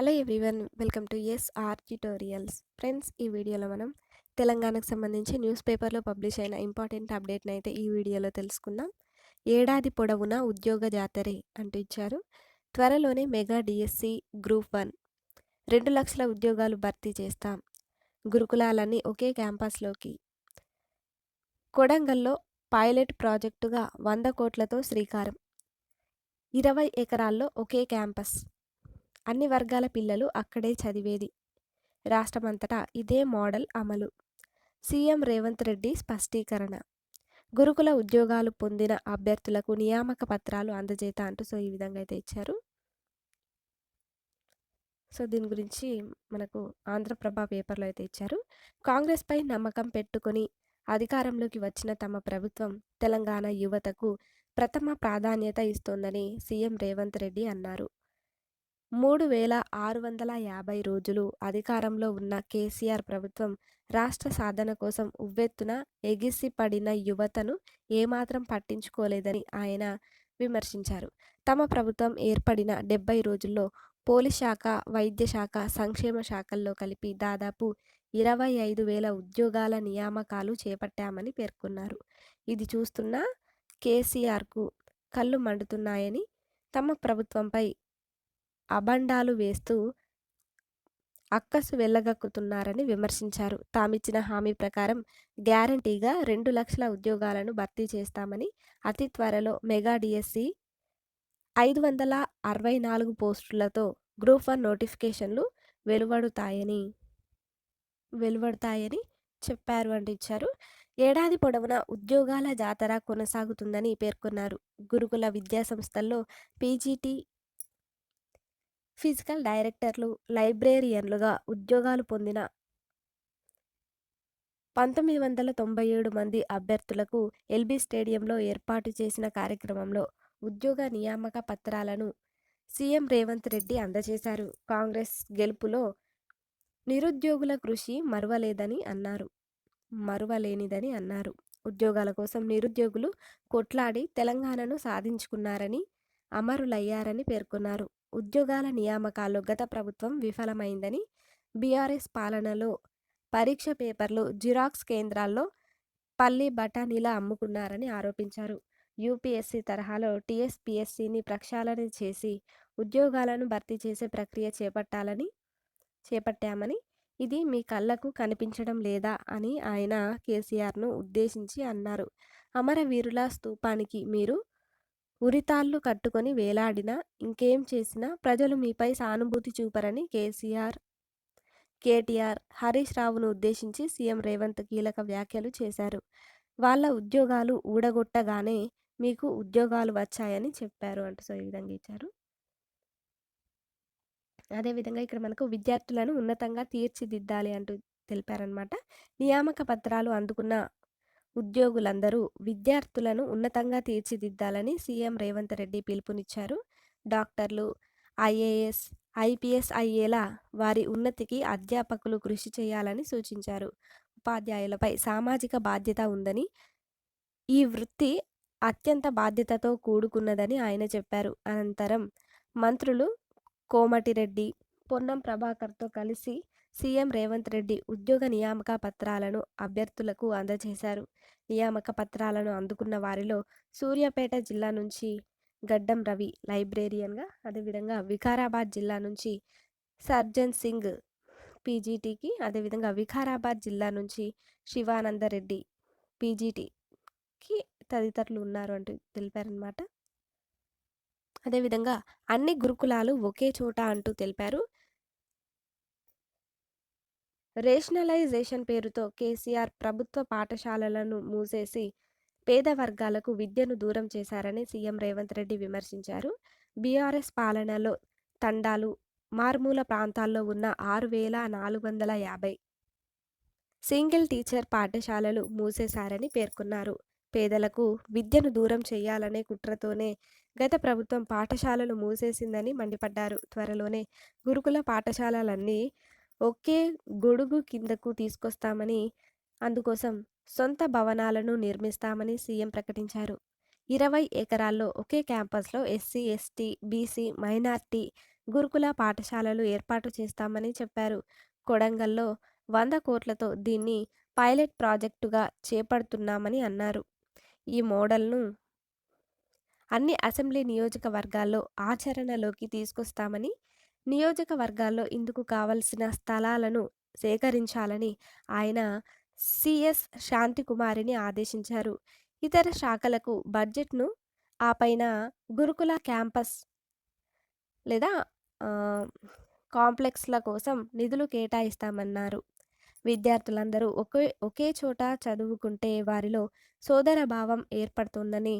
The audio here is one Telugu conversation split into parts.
Hello everyone welcome to S R tutorials. Friends ఈ వీడియోలో మనం తెలంగాణకు సంబంధించి న్యూస్ పేపర్లో పబ్లిష్ అయిన ఇంపార్టెంట్ అప్డేట్ని అయితే ఈ వీడియోలో తెలుసుకుందాం. ఏడాది పొడవునా ఉద్యోగ జాతరే అంటూ ఇచ్చారు. త్వరలోనే మెగా డిఎస్సి గ్రూప్ వన్. రెండు లక్షల ఉద్యోగాలు భర్తీ చేస్తాం. గురుకులాలన్నీ ఒకే క్యాంపస్లోకి. కొడంగల్లో పైలట్ ప్రాజెక్టుగా వంద కోట్లతో శ్రీకారం. ఇరవై ఎకరాల్లో ఒకే క్యాంపస్. అన్ని వర్గాల పిల్లలు అక్కడే చదివేది. రాష్ట్రమంతటా ఇదే మోడల్ అమలు. సీఎం రేవంత్ రెడ్డి స్పష్టీకరణ. గురుకుల ఉద్యోగాలు పొందిన అభ్యర్థులకు నియామక పత్రాలు అందజేత అంటూ సో ఈ విధంగా అయితే ఇచ్చారు. సో దీని గురించి మనకు ఆంధ్రప్రభ పేపర్లో అయితే ఇచ్చారు. కాంగ్రెస్పై నమ్మకం పెట్టుకొని అధికారంలోకి వచ్చిన తమ ప్రభుత్వం తెలంగాణ యువతకు ప్రథమ ప్రాధాన్యత ఇస్తోందని సీఎం రేవంత్ రెడ్డి అన్నారు. మూడు వేల ఆరు వందల యాభై రోజులు అధికారంలో ఉన్న కేసీఆర్ ప్రభుత్వం రాష్ట్ర సాధన కోసం ఉవ్వెత్తున ఎగిసిపడిన యువతను ఏమాత్రం పట్టించుకోలేదని ఆయన విమర్శించారు. తమ ప్రభుత్వం ఏర్పడిన డెబ్బై రోజుల్లో పోలీస్ శాఖ వైద్య శాఖ సంక్షేమ శాఖల్లో కలిపి దాదాపు ఇరవై ఐదు వేల ఉద్యోగాల నియామకాలు చేపట్టామని పేర్కొన్నారు. ఇది చూస్తున్న కేసీఆర్కు కళ్ళు మండుతున్నాయని తమ ప్రభుత్వంపై అబండాలు వేస్తూ అక్కసు వెళ్ళగక్కుతున్నారని విమర్శించారు. తామిచ్చిన హామీ ప్రకారం గ్యారంటీగా రెండు లక్షల ఉద్యోగాలను భర్తీ చేస్తామని అతి త్వరలో మెగా డిఎస్సి ఐదు వందల అరవై నాలుగు పోస్టులతో గ్రూప్ వన్ నోటిఫికేషన్లు వెలువడుతాయని వెలువడతాయని చెప్పారు అంటూ ఇచ్చారు. ఏడాది పొడవునా ఉద్యోగాల జాతర కొనసాగుతుందని పేర్కొన్నారు. గురుకుల విద్యాసంస్థల్లో పీజీటీ ఫిజికల్ డైరెక్టర్లు లైబ్రేరియన్లుగా ఉద్యోగాలు పొందిన పంతొమ్మిది వందల తొంభై ఏడు మంది అభ్యర్థులకు ఎల్బీ స్టేడియంలో ఏర్పాటు చేసిన కార్యక్రమంలో ఉద్యోగ నియామక పత్రాలను సీఎం రేవంత్ రెడ్డి అందజేశారు. కాంగ్రెస్ గెలుపులో నిరుద్యోగుల కృషి మరువలేదని అన్నారు. మరువలేనిదని అన్నారు. ఉద్యోగాల కోసం నిరుద్యోగులు కొట్లాడి తెలంగాణను సాధించుకున్నారని అమరులయ్యారని పేర్కొన్నారు. ఉద్యోగాల నియామకాల్లో గత ప్రభుత్వం విఫలమైందని బీఆర్ఎస్ పాలనలో పరీక్ష పేపర్లు జిరాక్స్ కేంద్రాల్లో పల్లి బఠానీలా అమ్ముకున్నారని ఆరోపించారు. యూపీఎస్సీ తరహాలో టీఎస్పీఎస్సీని ప్రక్షాళన చేసి ఉద్యోగాలను భర్తీ చేసే ప్రక్రియ చేపట్టాలని చేపట్టామని ఇది మీ కళ్ళకు కనిపించడం లేదా అని ఆయన కేసీఆర్ను ఉద్దేశించి అన్నారు. అమరవీరుల స్తూపానికి మీరు ఉరితాళ్ళు కట్టుకొని వేలాడినా ఇంకేం చేసినా ప్రజలు మీపై సానుభూతి చూపరని కేసీఆర్ కేటీఆర్ హరీష్ రావును ఉద్దేశించి సీఎం రేవంత్ కీలక వ్యాఖ్యలు చేశారు. వాళ్ళ ఉద్యోగాలు ఊడగొట్టగానే మీకు ఉద్యోగాలు వచ్చాయని చెప్పారు అంటూ సో ఈ విధంగా ఇచ్చారు. అదేవిధంగా ఇక్కడ మనకు విద్యార్థులను ఉన్నతంగా తీర్చిదిద్దాలి అంటూ తెలిపారనమాట నియామక పత్రాలు అందుకున్న ఉద్యోగులందరూ విద్యార్థులను ఉన్నతంగా తీర్చిదిద్దాలని సీఎం రేవంత్ రెడ్డి పిలుపునిచ్చారు. డాక్టర్లు ఐఏఎస్ ఐపీఎస్ అయ్యేలా వారి ఉన్నతికి అధ్యాపకులు కృషి చేయాలని సూచించారు. ఉపాధ్యాయులపై సామాజిక బాధ్యత ఉందని ఈ వృత్తి అత్యంత బాధ్యతతో కూడుకున్నదని ఆయన చెప్పారు. అనంతరం మంత్రులు కోమటిరెడ్డి పొన్నం ప్రభాకర్తో కలిసి సీఎం రేవంత్ రెడ్డి ఉద్యోగ నియామక పత్రాలను అభ్యర్థులకు అందజేశారు. నియామక పత్రాలను అందుకున్న వారిలో సూర్యాపేట జిల్లా నుంచి గడ్డం రవి లైబ్రేరియన్గా అదేవిధంగా వికారాబాద్ జిల్లా నుంచి సర్జన్ సింగ్ పీజీటీకి అదేవిధంగా వికారాబాద్ జిల్లా నుంచి శివానందరెడ్డి పీజీటీకి తదితరులు ఉన్నారు అంటూ తెలిపారనమాట అదేవిధంగా అన్ని గురుకులాలు ఒకే చోట అంటూ తెలిపారు. రేషనలైజేషన్ పేరుతో కేసీఆర్ ప్రభుత్వ పాఠశాలలను మూసేసి పేద వర్గాలకు విద్యను దూరం చేశారని సీఎం రేవంత్ రెడ్డి విమర్శించారు. బీఆర్ఎస్ పాలనలో తండాలు మారుమూల ప్రాంతాల్లో ఉన్న ఆరు వేల నాలుగు వందల యాభై సింగిల్ టీచర్ పాఠశాలలు మూసేశారని పేర్కొన్నారు. పేదలకు విద్యను దూరం చేయాలనే కుట్రతోనే గత ప్రభుత్వం పాఠశాలలు మూసేసిందని మండిపడ్డారు. త్వరలోనే గురుకుల పాఠశాలలన్నీ ఒకే గొడుగు కిందకు తీసుకొస్తామని అందుకోసం సొంత భవనాలను నిర్మిస్తామని సీఎం ప్రకటించారు. ఇరవై ఎకరాల్లో ఒకే క్యాంపస్లో ఎస్సీ ఎస్టీ బీసీ మైనార్టీ గురుకుల పాఠశాలలు ఏర్పాటు చేస్తామని చెప్పారు. కొడంగల్లో వంద కోట్లతో దీన్ని పైలట్ ప్రాజెక్టుగా చేపడుతున్నామని అన్నారు. ఈ మోడల్ను అన్ని అసెంబ్లీ నియోజకవర్గాల్లో ఆచరణలోకి తీసుకొస్తామని నియోజకవర్గాల్లో ఇందుకు కావలసిన స్థలాలను సేకరించాలని ఆయన సిఎస్ శాంతికుమారిని ఆదేశించారు. ఇతర శాఖలకు బడ్జెట్ను ఆ పైన గురుకుల క్యాంపస్ లేదా కాంప్లెక్స్ల కోసం నిధులు కేటాయిస్తామన్నారు. విద్యార్థులందరూ ఒకే ఒకే చోట చదువుకుంటే వారిలో సోదర భావం ఏర్పడుతుందని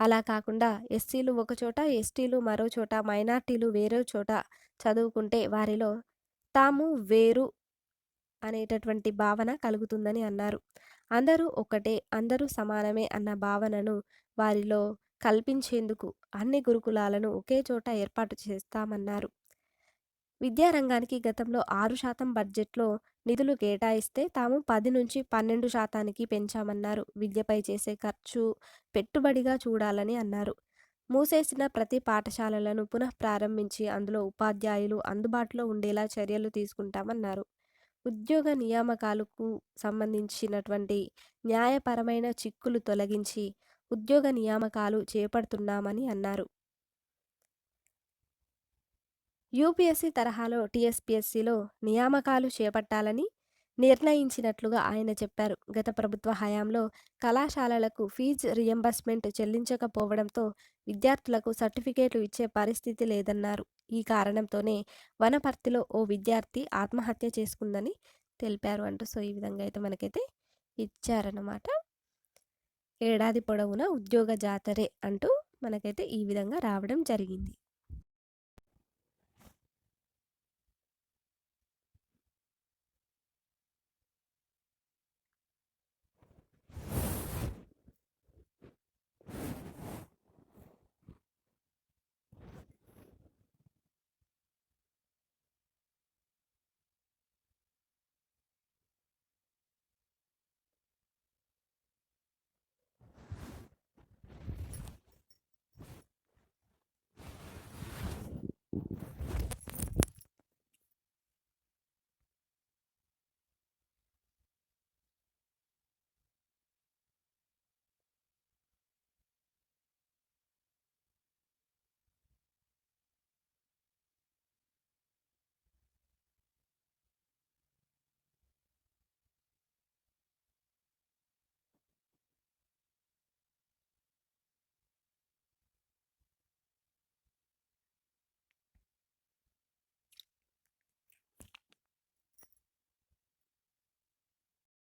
అలా కాకుండా ఎస్సీలు ఒకచోట ఎస్టీలు మరో చోట మైనార్టీలు వేరే చోట చదువుకుంటే వారిలో తాము వేరు అనేటటువంటి భావన కలుగుతుందని అన్నారు. అందరూ ఒకటే అందరూ సమానమే అన్న భావనను వారిలో కల్పించేందుకు అన్ని గురుకులాలను ఒకే చోట ఏర్పాటు చేస్తామన్నారు. విద్యారంగానికి గతంలో ఆరు శాతం బడ్జెట్లో నిధులు కేటాయిస్తే తాము పది నుంచి పన్నెండు శాతానికి పెంచామన్నారు. విద్యపై చేసే ఖర్చు పెట్టుబడిగా చూడాలని అన్నారు. మూసేసిన ప్రతి పాఠశాలలను పునః ప్రారంభించి అందులో ఉపాధ్యాయులు అందుబాటులో ఉండేలా చర్యలు తీసుకుంటామన్నారు. ఉద్యోగ నియామకాలకు సంబంధించినటువంటి న్యాయపరమైన చిక్కులు తొలగించి ఉద్యోగ నియామకాలు చేపడుతున్నామని అన్నారు. యూపీఎస్సీ తరహాలో టీఎస్పీఎస్సీలో నియామకాలు చేపట్టాలని నిర్ణయించినట్లుగా ఆయన చెప్పారు. గత ప్రభుత్వ హయాంలో కళాశాలలకు ఫీజు రియంబర్స్మెంట్ చెల్లించకపోవడంతో విద్యార్థులకు సర్టిఫికేట్లు ఇచ్చే పరిస్థితి లేదన్నారు. ఈ కారణంతోనే వనపర్తిలో ఓ విద్యార్థి ఆత్మహత్య చేసుకుందని తెలిపారు అంటూ సో ఈ విధంగా అయితే మనకైతే ఇచ్చారన్నమాట. ఏడాది పొడవునా ఉద్యోగ జాతరే అంటూ మనకైతే ఈ విధంగా రావడం జరిగింది.